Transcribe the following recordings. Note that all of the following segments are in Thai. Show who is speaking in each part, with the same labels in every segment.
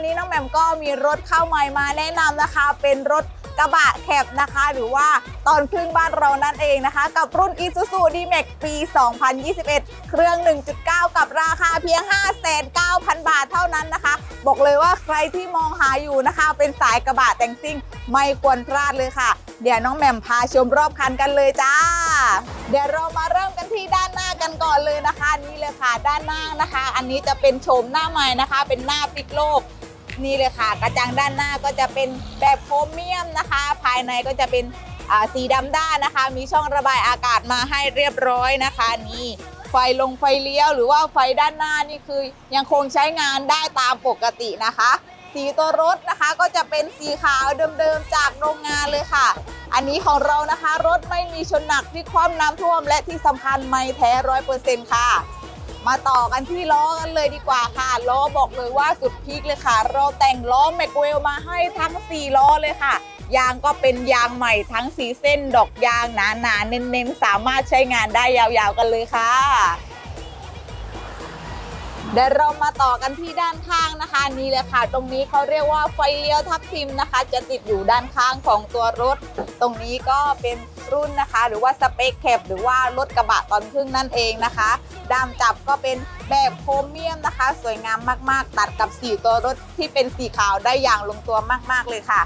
Speaker 1: วันนี้น้องแหม่มก็มีรถเข้าใหม่มาแนะนำนะคะ เป็นรถกระบะแคบนะคะ หรือว่าตอนครึ่งบ้านเรานั่นเองนะคะ กับรุ่น Isuzu D-Max ปี 2021 เครื่อง 1.9 กับราคาเพียง 5,900 บาทเท่านั้นนะคะ บอกเลยว่าใครที่มองหาอยู่นะคะ เป็นสายกระบะแต่งซิ่งไม่ควรพลาดเลยค่ะ เดี๋ยวน้องแหม่มพาชมรอบคันกันเลยจ้า เดี๋ยวเรามาเริ่มกันที่ด้านหน้ากันก่อนเลยนะคะนี่เลยค่ะ ด้านหน้านะคะ อันนี้จะเป็นโฉมหน้าใหม่นะคะ เป็นหน้าปิกโลก นี่เลยค่ะ กระจังด้านหน้าก็จะเป็นแบบโครเมียมนะคะ ภายในก็จะเป็นสีดำด้านนะคะ มีช่องระบายอากาศมาให้เรียบร้อยนะคะนี่ไฟลงไฟเลี้ยวหรือว่าไฟด้านหน้านี่คือยังคงใช้งานได้ตามปกตินะคะ สีตัวรถนะคะก็จะเป็นสีขาวเดิมๆจากโรงงานเลยค่ะ อันนี้ของเรานะคะ รถไม่มีชนหนักที่คว่ำน้ำท่วมและที่สำคัญไม่แท้ร้อยเปอร์เซ็นต์ค่ะ มาต่อกันที่ล้อกันเลยดีกว่าค่ะ ล้อบอกเลยว่าสุดพีคเลยค่ะ เราแต่งล้อแม็กเวลมาให้ทั้ง 4 ล้อเลยค่ะ ยางก็เป็นยางใหม่ทั้งสีเส้นดอกยางหนาๆเน้นๆ สามารถใช้งานได้ยาวๆกันเลยค่ะ เดี๋ยวเรามาต่อกันที่ด้านข้างนะคะนี่เลยค่ะ ตรงนี้เขาเรียกว่าไฟเลี้ยวทับทิมนะคะ จะติดอยู่ด้านข้างของตัวรถ ตรงนี้ก็เป็นรุ่นนะคะ หรือว่าสเปคแคปหรือว่ารถกระบะตอนครึ่งนั่นเองนะคะดามจับก็เป็นแบบโครเมียมนะคะ สวยงามมากๆ ตัดกับสีตัวรถที่เป็นสีขาวได้อย่างลงตัวมากๆเลยค่ะ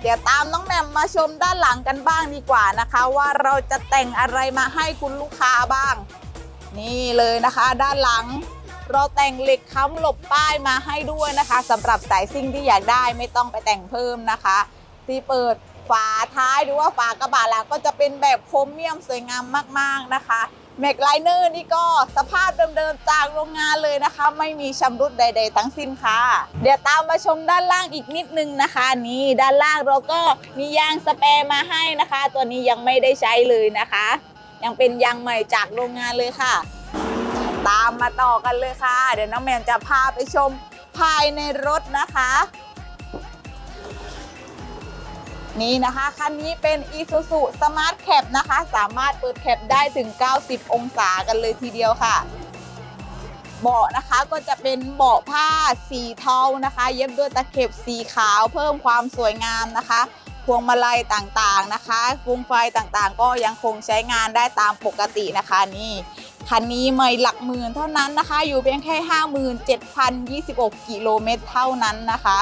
Speaker 1: เดี๋ยวตามน้องแหมมมาชมด้านหลังกันบ้างดีกว่านะคะ ว่าเราจะแต่งอะไรมาให้คุณลูกค้าบ้าง นี่เลยนะคะ ด้านหลัง เราแต่งเหล็กค้ำหลบป้ายมาให้ด้วยนะคะสำหรับสายซิ่งที่อยากได้ไม่ต้องไปแต่งเพิ่มนะคะ ที่เปิดฝาท้ายหรือว่าฝากระบะหลังก็จะเป็นแบบโครเมียมสวยงามมากๆนะคะแม็กไลเนอร์นี่ก็สภาพเดิมๆจากโรงงานเลยนะคะ ไม่มีชำรุดใด ๆ ทั้งสิ้นค่ะ เดี๋ยวตามมาชมด้านล่างอีกนิดนึงนะคะ นี่ด้านล่างเราก็มียางสเปรย์มาให้นะคะ ตัวนี้ยังไม่ได้ใช้เลยนะคะ ยังเป็นยางใหม่จากโรงงานเลยค่ะ ตามมาต่อกันเลยค่ะ เดี๋ยวน้องแมนจะพาไปชมภายในรถนะคะ นี่นะคะคันนี้เป็น Isuzu Smart Cap นะคะ สามารถเปิดแคปได้ถึง 90 องศากันเลยทีเดียวค่ะ เบาะนะคะก็จะเป็นเบาะผ้าสีเทานะคะ เย็บด้วยตะเข็บสีขาวเพิ่มความสวยงามนะคะพวงมาลัยต่างๆนะคะฟูงไฟต่างๆ ก็ยังคงใช้งานได้ตามปกตินะคะนี่ คันนี้ไม่หลักหมื่นเท่านั้นนะคะ อยู่เพียงแค่ 57,026 กิโลเมตรเท่านั้นนะคะ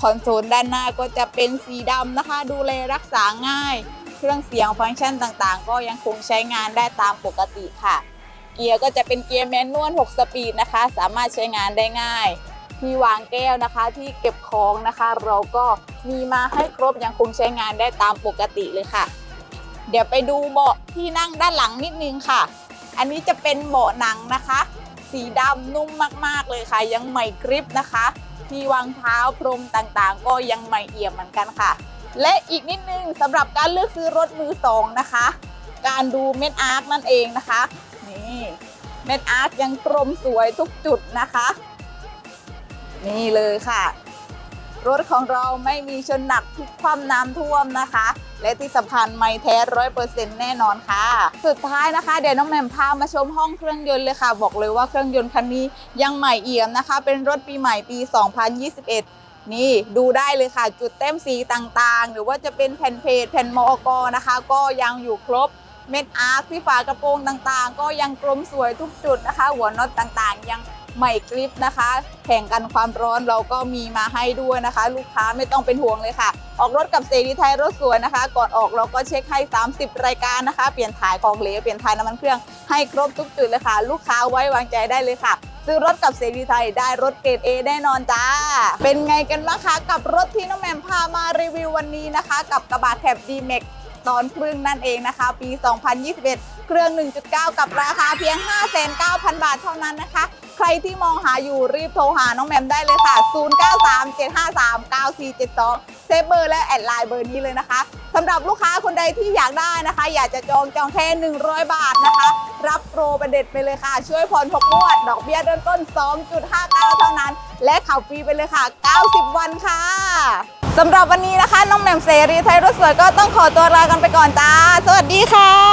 Speaker 1: คอนโซลด้านหน้าก็จะเป็นสีดำนะคะ ดูแลรักษาง่าย เครื่องเสียงฟังก์ชันต่างๆ ก็ยังคงใช้งานได้ตามปกติค่ะ เกียร์ก็จะเป็นเกียร์แมนนวล 6 สปีดนะคะ สามารถใช้งานได้ง่ายที่วางแก้วนะคะที่เก็บของนะคะ เราก็มีมาให้ครบยังคงใช้งานได้ตามปกติเลยค่ะ เดี๋ยวไปดูเบาะที่นั่งด้านหลังนิดนึงค่ะ อันนี้จะเป็นเบาะหนังนะคะ สีดำนุ่มมากๆเลยค่ะ ยังใหม่กริปนะคะ ที่วางเท้าพรมต่างๆ ก็ยังใหม่เอี่ยมเหมือนกันค่ะ และอีกนิดนึงสำหรับการเลือกซื้อรถมือสองนะคะ การดูเม็ดอาร์คนั่นเองนะคะ นี่เม็ดอาร์คยังกลมสวยทุกจุดนะคะ นี่เลยค่ะ รถของเราไม่มีชนหนักพลิกคว่ำน้ำท่วมนะคะ และที่สำคัญไม่แท้ร้อยเปอร์เซ็นต์แน่นอนค่ะ สุดท้ายนะคะ เดี๋ยวน้องแหม่มพามาชมห้องเครื่องยนต์เลยค่ะ บอกเลยว่าเครื่องยนต์คันนี้ยังใหม่เอี่ยมนะคะ เป็นรถปีใหม่ปี 2021นี่ดูได้เลยค่ะ จุดเต็มสีต่างๆ หรือว่าจะเป็นแผ่นเพจแผ่นมอกนะคะ ก็ยังอยู่ครบเม็ดอาร์คที่ฝากระโปรงต่างๆ ก็ยังกลมสวยทุกจุดนะคะ หัวน็อตต่างๆ ยัง ใหม่กริปนะคะ แข่งกันความร้อนเราก็มีมาให้ด้วยนะคะ ลูกค้าไม่ต้องเป็นห่วงเลยค่ะ ออกรถกับเสรีไทยรถสวยนะคะ ก่อนออกเราก็เช็คให้ 30 รายการนะคะ เปลี่ยนถ่ายของเหลวเปลี่ยนถ่ายน้ำมันเครื่องให้ครบทุกจุดเลยค่ะ ลูกค้าไว้วางใจได้เลยค่ะซื้อรถกับเสรีไทยได้รถเกรด A แน่นอนจ้า เป็นไงกันบ้างคะกับรถที่น้องแหมมพามารีวิววันนี้นะคะ กับกระบะแคบ D-Max ตอนครึ่งนั่นเองนะคะ ปี 2021 เครื่อง 1.9 กับราคาเพียง 59,000 บาทเท่านั้นนะคะ ใครที่มองหาอยู่รีบโทรหาน้องแหมมได้เลยค่ะ 0937539472 เซฟเบอร์และแอดไลน์เบอร์นี้เลยนะคะสำหรับลูกค้าคนใดที่อยากได้นะคะ อยากจะจองจองแค่ 100 บาทนะคะ รับโปรประเด็ดไปเลยค่ะ ช่วยผ่อน6งวด ดอกเบี้ยเริ่มต้น 2.59 เท่านั้น และขับฟรีไปเลยค่ะ 90 วันค่ะสำหรับวันนี้นะคะ น้องแหม่มเสรีไทยรถสวยก็ต้องขอตัวลากันไปก่อนจ้า สวัสดีค่ะ